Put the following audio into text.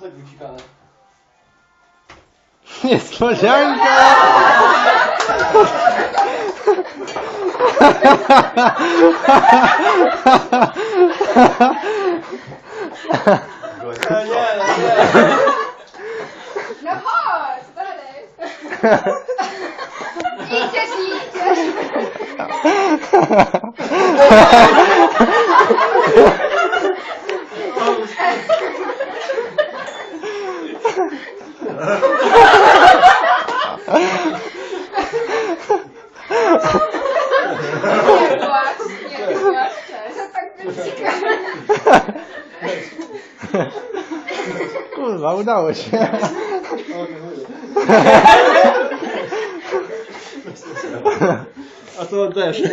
tak wysikane? Niespodzianka! No nie, no nie. No chodź, dalej. Idziesz idziesz. Nie płacz, nie płacz. To tak wycika. Kurwa, udało się. A to też.